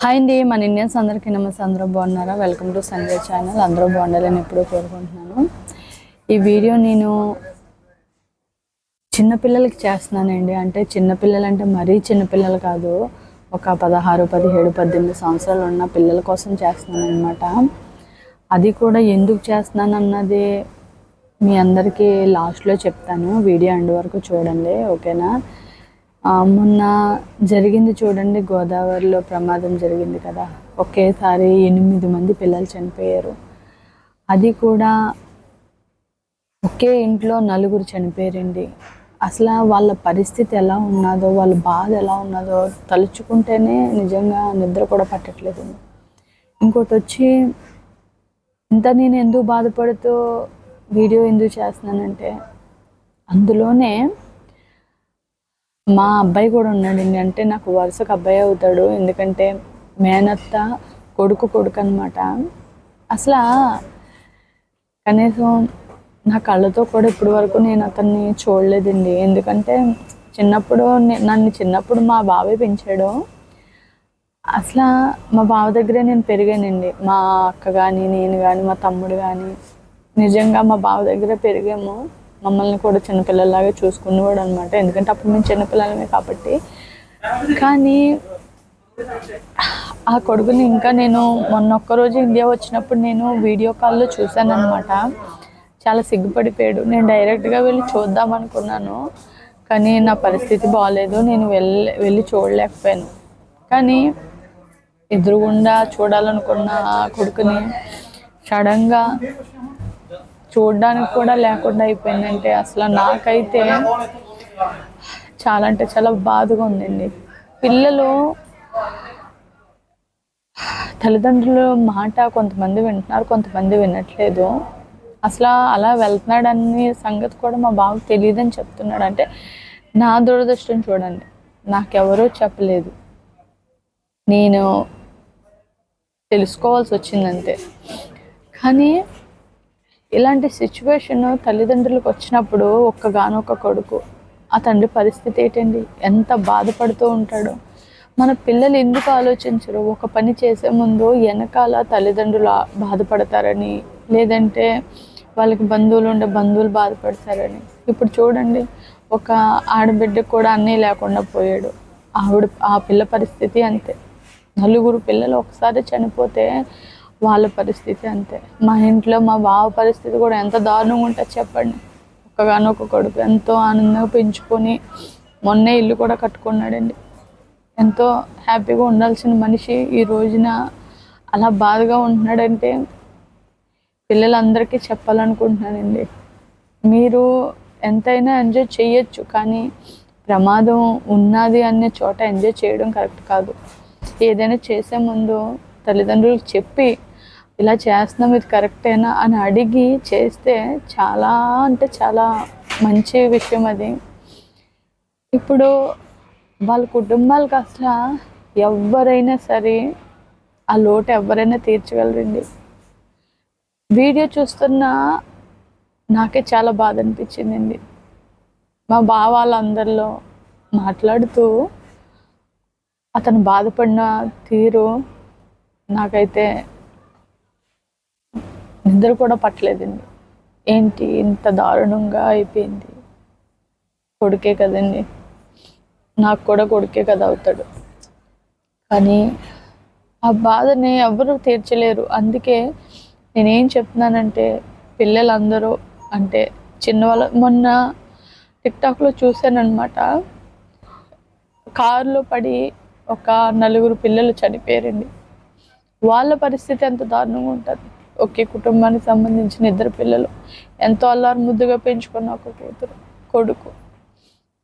Hi అండి మన Indians అందరికీ నమస్తే. అందరూ బాగున్నారా? వెల్కమ్ టు సంజయ్ ఛానల్ అందరూ బాగుండాలని ఎప్పుడూ కోరుకుంటున్నాను. ఈ వీడియో నేను చిన్నపిల్లలకి చేస్తున్నానండి. అంటే చిన్నపిల్లలు అంటే మరీ చిన్నపిల్లలు కాదు. ఒక పదహారు పదిహేడు పద్దెనిమిది సంవత్సరాలు ఉన్న పిల్లల కోసం చేస్తున్నాను అనమాట అది కూడా ఎందుకు చేస్తున్నాను అన్నది మీ అందరికీ లాస్ట్లో చెప్తాను. వీడియో అండ్ వరకు చూడండి ఓకేనా? మొన్న జరిగింది చూడండి గోదావరిలో ప్రమాదం జరిగింది కదా. ఒకేసారి ఎనిమిది మంది పిల్లలు చనిపోయారు. అది కూడా ఒకే ఇంట్లో నలుగురు చనిపోయారండి. అసలు వాళ్ళ పరిస్థితి ఎలా ఉన్నదో వాళ్ళ బాధ ఎలా ఉన్నదో తలుచుకుంటేనే నిజంగా నిద్ర కూడా పట్టట్లేదు. ఇంకోటి వచ్చి ఇంత నేను ఎందుకు బాధపడుతూ వీడియో ఎందుకు చేస్తున్నానంటే అందులోనే మా అబ్బాయి కూడా ఉన్నాడండి అంటే నాకు వరుసకు అబ్బాయి అవుతాడు. ఎందుకంటే మేనత్త కొడుకు కొడుకు అనమాట అసలు కనీసం నా కళ్ళతో కూడా ఇప్పటి వరకు నేను అతన్ని చూడలేదండి. ఎందుకంటే చిన్నప్పుడు నన్ను చిన్నప్పుడు మా బాబాయ్ పెంచాడు. అసలు మా బావ దగ్గరే నేను పెరిగానండి. మా అక్క కానీ నేను కానీ మా తమ్ముడు కానీ నిజంగా మా బావ దగ్గర పెరిగాము. మమ్మల్ని కూడా చిన్నపిల్లలాగా చూసుకునేవాడు అనమాట ఎందుకంటే అప్పుడు మేము చిన్నపిల్లలమే కాబట్టి. కానీ ఆ కొడుకుని ఇంకా నేను మొన్న ఒక్కరోజు ఇండియా వచ్చినప్పుడు నేను వీడియో కాల్లో చూశాను అనమాట చాలా సిగ్గుపడిపోయాడు. నేను డైరెక్ట్గా వెళ్ళి చూద్దాం అనుకున్నాను. కానీ నా పరిస్థితి బాగాలేదు నేను వెళ్ళి వెళ్ళి చూడలేకపోయాను. కానీ ఎదురుగుండా చూడాలనుకున్న ఆ కొడుకుని సడన్గా చూడడానికి కూడా లేకుండా అయిపోయిందంటే అసలు నాకైతే చాలా అంటే చాలా బాధగా ఉందండి. పిల్లలు తల్లిదండ్రుల మాట కొంతమంది వింటున్నారు కొంతమంది వినట్లేదు. అసలు అలా వెళ్తున్నాడని సంగతి కూడా మా బాబు తెలియదని చెప్తున్నాడు. అంటే నా దురదృష్టం చూడండి నాకెవరూ చెప్పలేదు. నేను తెలుసుకోవాల్సి వచ్చిందంతే. కానీ ఇలాంటి సిచ్యువేషన్ తల్లిదండ్రులకు వచ్చినప్పుడు ఒక్కగానొక్క కొడుకు ఆ తండ్రి పరిస్థితి ఏంటండి? ఎంత బాధపడుతూ ఉంటాడో? మన పిల్లలు ఎందుకు ఆలోచించరు? ఒక పని చేసే ముందు వెనకాల తల్లిదండ్రులు బాధపడతారని లేదంటే వాళ్ళకి బంధువులు ఉండే బంధువులు బాధపడతారని. ఇప్పుడు చూడండి ఒక ఆడబిడ్డకు కూడా అన్నీ లేకుండా పోయాడు. ఆవిడ ఆ పిల్ల పరిస్థితి అంతే. నలుగురు పిల్లలు ఒకసారి చనిపోతే వాళ్ళ పరిస్థితి అంతే. మా ఇంట్లో మా బావ పరిస్థితి కూడా ఎంత దారుణంగా ఉంటుంది చెప్పండి. ఒక్కగానొక్క కొడుకు ఎంతో ఆనందంగా పెంచుకొని మొన్నే ఇల్లు కూడా కట్టుకున్నాడండి. ఎంతో హ్యాపీగా ఉండాల్సిన మనిషి ఈ రోజున అలా బాధగా ఉంటున్నాడంటే పిల్లలందరికీ చెప్పాలనుకుంటున్నానండి. మీరు ఎంతైనా ఎంజాయ్ చేయొచ్చు కానీ ప్రమాదం ఉన్నది అనే చోట ఎంజాయ్ చేయడం కరెక్ట్ కాదు. ఏదైనా చేసే ముందు తల్లిదండ్రులకు చెప్పి ఇలా చేస్తున్నాం ఇది కరెక్టేనా? అని అడిగి చేస్తే చాలా అంటే చాలా మంచి విషయం అది. ఇప్పుడు వాళ్ళ కుటుంబాలకు అసలు ఎవరైనా సరే ఆ లోటు ఎవరైనా తీర్చగలరండి. వీడియో చూస్తున్న నాకే చాలా బాధ అనిపించిందండి. మా బావ వాళ్ళందరిలో మాట్లాడుతూ అతను బాధపడిన తీరు నాకైతే నిద్ర కూడా పట్టలేదండి. ఏంటి ఇంత దారుణంగా అయిపోయింది? కొడుకే కదండి. నాకు కూడా కొడుకే కదా అవుతాడు. కానీ ఆ బాధని ఎవరు తీర్చలేరు. అందుకే నేనేం చెప్తున్నానంటే పిల్లలందరూ అంటే చిన్నవాళ్ళ మొన్న టిక్టాక్లో చూశానమాట కారులో పడి ఒక నలుగురు పిల్లలు చనిపోయారండి. వాళ్ళ పరిస్థితి ఎంత దారుణంగా ఉంటుంది? ఒకే కుటుంబానికి సంబంధించిన ఇద్దరు పిల్లలు ఎంతో అల్లారు ముద్దుగా పెంచుకున్న ఒక కూతురు కొడుకు.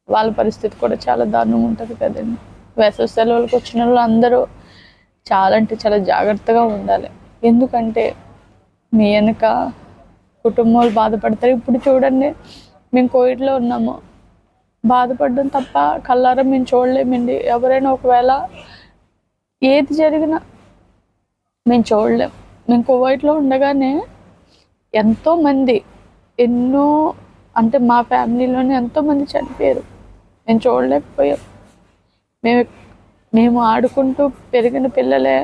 వాళ్ళ పరిస్థితి కూడా చాలా దారుణంగా ఉంటుంది కదండి. వేసవి సెలవులకు వచ్చిన వాళ్ళు అందరూ చాలా అంటే చాలా జాగ్రత్తగా ఉండాలి. ఎందుకంటే మీ వెనక కుటుంబాలు బాధపడతారు. ఇప్పుడు చూడండి మేము కోవిడ్లో ఉన్నాము. బాధపడడం తప్ప కళ్ళారా మేము చూడలేమండి. ఎవరైనా ఒకవేళ ఏది జరిగినా మేము చూడలేం. మేము కువైట్లో ఉండగానే ఎంతోమంది ఎన్నో అంటే మా ఫ్యామిలీలోనే ఎంతోమంది చనిపోయారు. మేము చూడలేకపోయాం. మేము మేము ఆడుకుంటూ పెరిగిన పిల్లలే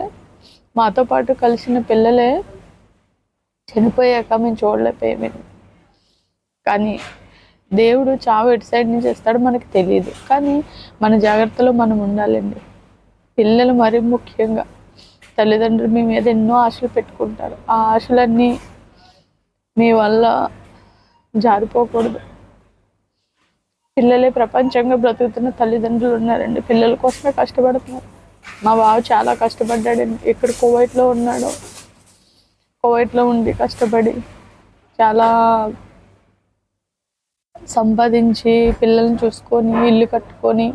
మాతో పాటు కలిసిన పిల్లలే చనిపోయాక మేము చూడలేకపోయాము కానీ దేవుడు చావు ఎటు సైడ్ నుంచి ఇస్తాడో మనకు తెలియదు కానీ మన జాగ్రత్తలో మనం ఉండాలండి. పిల్లలు మరీ ముఖ్యంగా తల్లిదండ్రులు మీ మీద ఎన్నో ఆశలు పెట్టుకుంటారు. ఆ ఆశలన్నీ మీ వల్ల జారిపోకూడదు. పిల్లలే ప్రపంచంగా బ్రతుకుతున్న తల్లిదండ్రులు ఉన్నారండి. పిల్లల కోసమే కష్టపడుతున్నారు. మా బావ చాలా కష్టపడ్డాడండి ఇక్కడ కువైట్లో ఉన్నాడు కువైట్లో ఉండి కష్టపడి చాలా సంపాదించి పిల్లల్ని చూసుకొని ఇల్లు కట్టుకొని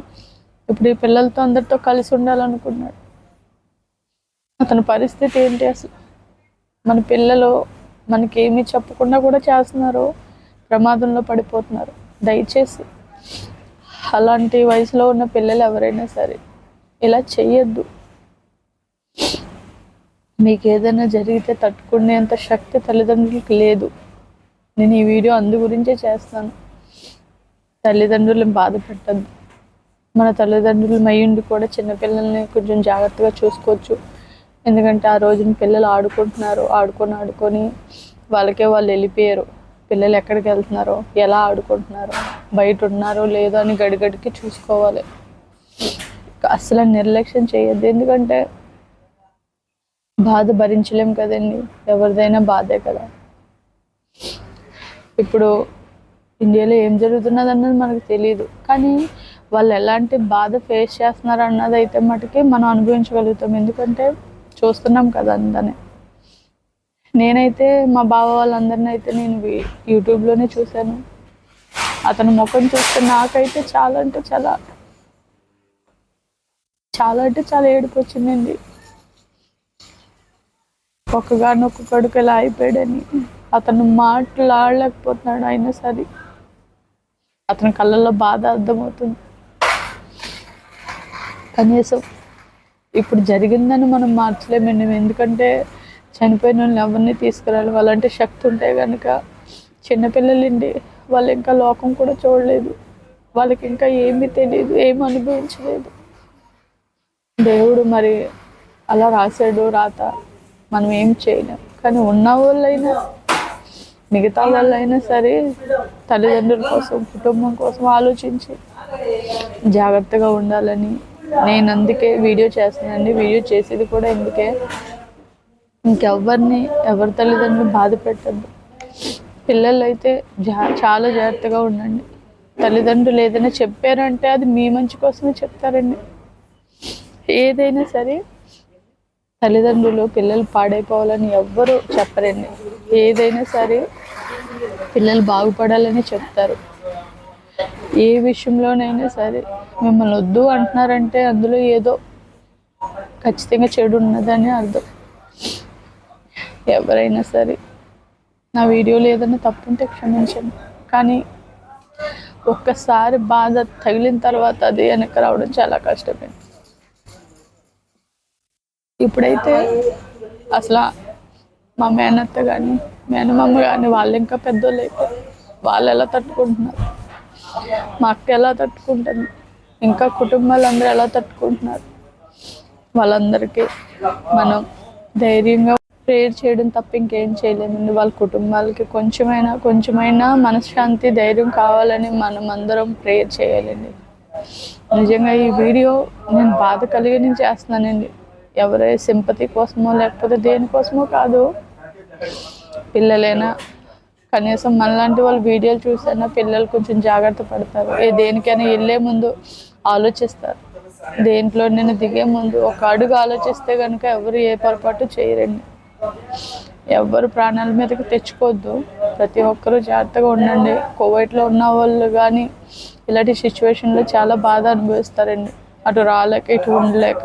ఇప్పుడు ఈ పిల్లలతో అందరితో కలిసి ఉండాలనుకున్నాడు. అతని పరిస్థితి ఏంటి అసలు? మన పిల్లలు మనకి చెప్పకుండా కూడా చేస్తున్నారు. ప్రమాదంలో పడిపోతున్నారు. దయచేసి అలాంటి వయసులో ఉన్న పిల్లలు ఎవరైనా సరే ఇలా చెయ్యొద్దు. మీకు ఏదైనా జరిగితే తట్టుకునేంత శక్తి తల్లిదండ్రులకు లేదు. నేను ఈ వీడియో అందు గురించే చేస్తాను. తల్లిదండ్రులను బాధ పెట్టద్దు. మన తల్లిదండ్రులు మై ఉండి కూడా చిన్నపిల్లల్ని కొంచెం జాగ్రత్తగా చూసుకోవచ్చు. ఎందుకంటే ఆ రోజున పిల్లలు ఆడుకుంటున్నారు ఆడుకొని ఆడుకొని వాళ్ళకే వాళ్ళు వెళ్ళిపోయారు. పిల్లలు ఎక్కడికి వెళ్తున్నారో ఎలా ఆడుకుంటున్నారో బయట ఉన్నారో లేదో అని గడిగడికి చూసుకోవాలి. అసలు నిర్లక్ష్యం చేయొద్దు. ఎందుకంటే బాధ భరించలేం కదండి. ఎవరిదైనా బాధే కదా. ఇప్పుడు ఇండియాలో ఏం జరుగుతున్నది అన్నది మనకు తెలియదు కానీ వాళ్ళు ఎలాంటి బాధ ఫేస్ చేస్తున్నారు అన్నది అయితే మటుకి మనం అనుభవించగలుగుతాం. ఎందుకంటే చూస్తున్నాం కదా అందనే నేనైతే మా బావ వాళ్ళందరినీ అయితే నేను యూట్యూబ్లోనే చూశాను. అతని ముఖం చూస్తే నాకైతే చాలా అంటే చాలా చాలా అంటే చాలా ఏడుపు వచ్చిందండి. ఒక్కగానొక్క కొడుకు ఇలా అయిపోయాడని. అతను మాట్లాడలేకపోతున్నాడు అయినా సరే. అతని కళ్ళల్లో బాధ అర్థమవుతుంది. కనీసం ఇప్పుడు జరిగిందని మనం మార్చలేము. ఎందుకంటే చనిపోయిన వాళ్ళని ఎవరిని తీసుకురాలి? వాళ్ళంటే శక్తి ఉంటే కనుక చిన్నపిల్లలండి వాళ్ళు ఇంకా లోకం కూడా చూడలేదు. వాళ్ళకి ఇంకా ఏమీ తెలియదు ఏమి అనుభవించలేదు. దేవుడు మరి అలా రాశాడు రాత. మనం ఏం చేయలేం. కానీ ఉన్న వాళ్ళైనా మిగతా వాళ్ళైనా సరే తల్లిదండ్రుల కోసం కుటుంబం కోసం ఆలోచించి జాగ్రత్తగా ఉండాలని నేను అందుకే వీడియో చేస్తున్నానండి. వీడియో చేసేది కూడా ఎందుకే ఇంకెవరిని ఎవరి తల్లిదండ్రులు బాధ పెట్టద్దు. పిల్లలు అయితే జా చాలా జాగ్రత్తగా ఉండండి. తల్లిదండ్రులు ఏదైనా చెప్పారంటే అది మీ మంచి కోసమే చెప్తారండి. ఏదైనా సరే తల్లిదండ్రులు పిల్లలు పాడైపోవాలని ఎవ్వరూ చెప్పరండి. ఏదైనా సరే పిల్లలు బాగుపడాలని చెప్తారు. ఏ విషయంలోనైనా సరే మిమ్మల్ని వద్దు అంటున్నారంటే అందులో ఏదో ఖచ్చితంగా చెడు ఉన్నదని అర్థం. ఎవరైనా సరే నా వీడియోలో ఏదైనా తప్పుంటే క్షమించండి. కానీ ఒక్కసారి బాధ తగిలిన తర్వాత అది వెనక్కి రావడం చాలా కష్టమైంది ఇప్పుడైతే అసలు మా మేనత్త కానీ మేనమామ కానీ వాళ్ళు ఇంకా పెద్దోళ్ళు అయితే వాళ్ళు ఎలా తట్టుకుంటున్నారు? మా అక్క ఎలా తట్టుకుంటుంది? ఇంకా కుటుంబాలు అందరూ ఎలా తట్టుకుంటున్నారు? వాళ్ళందరికీ మనం ధైర్యంగా ప్రేయర్ చేయడం తప్ప ఇంకేం చేయలేమండి. వాళ్ళ కుటుంబాలకి కొంచెమైనా కొంచెమైనా మనశ్శాంతి ధైర్యం కావాలని మనం అందరం ప్రేయర్ చేయాలండి. నిజంగా ఈ వీడియో నేను బాధ కలిగి నేను చేస్తున్నానండి. ఎవరే సింపతి కోసమో లేకపోతే దేనికోసమో కాదు. పిల్లలైనా కనీసం మనలాంటి వాళ్ళు వీడియోలు చూసైనా పిల్లలు కొంచెం జాగ్రత్త పడతారు. ఏ దేనికైనా వెళ్ళే ముందు ఆలోచిస్తారు. దేంట్లో నేను దిగే ముందు ఒక అడుగు ఆలోచిస్తే కనుక ఎవరు ఏ పొరపాటు చేయరండి. ఎవరు ప్రాణాల మీదకి తెచ్చుకోవద్దు. ప్రతి ఒక్కరూ జాగ్రత్తగా ఉండండి. కోవిడ్లో ఉన్న వాళ్ళు కానీ ఇలాంటి సిచ్యువేషన్లో చాలా బాధ అనుభవిస్తారండి. అటు రాలేక ఇటు ఉండలేక.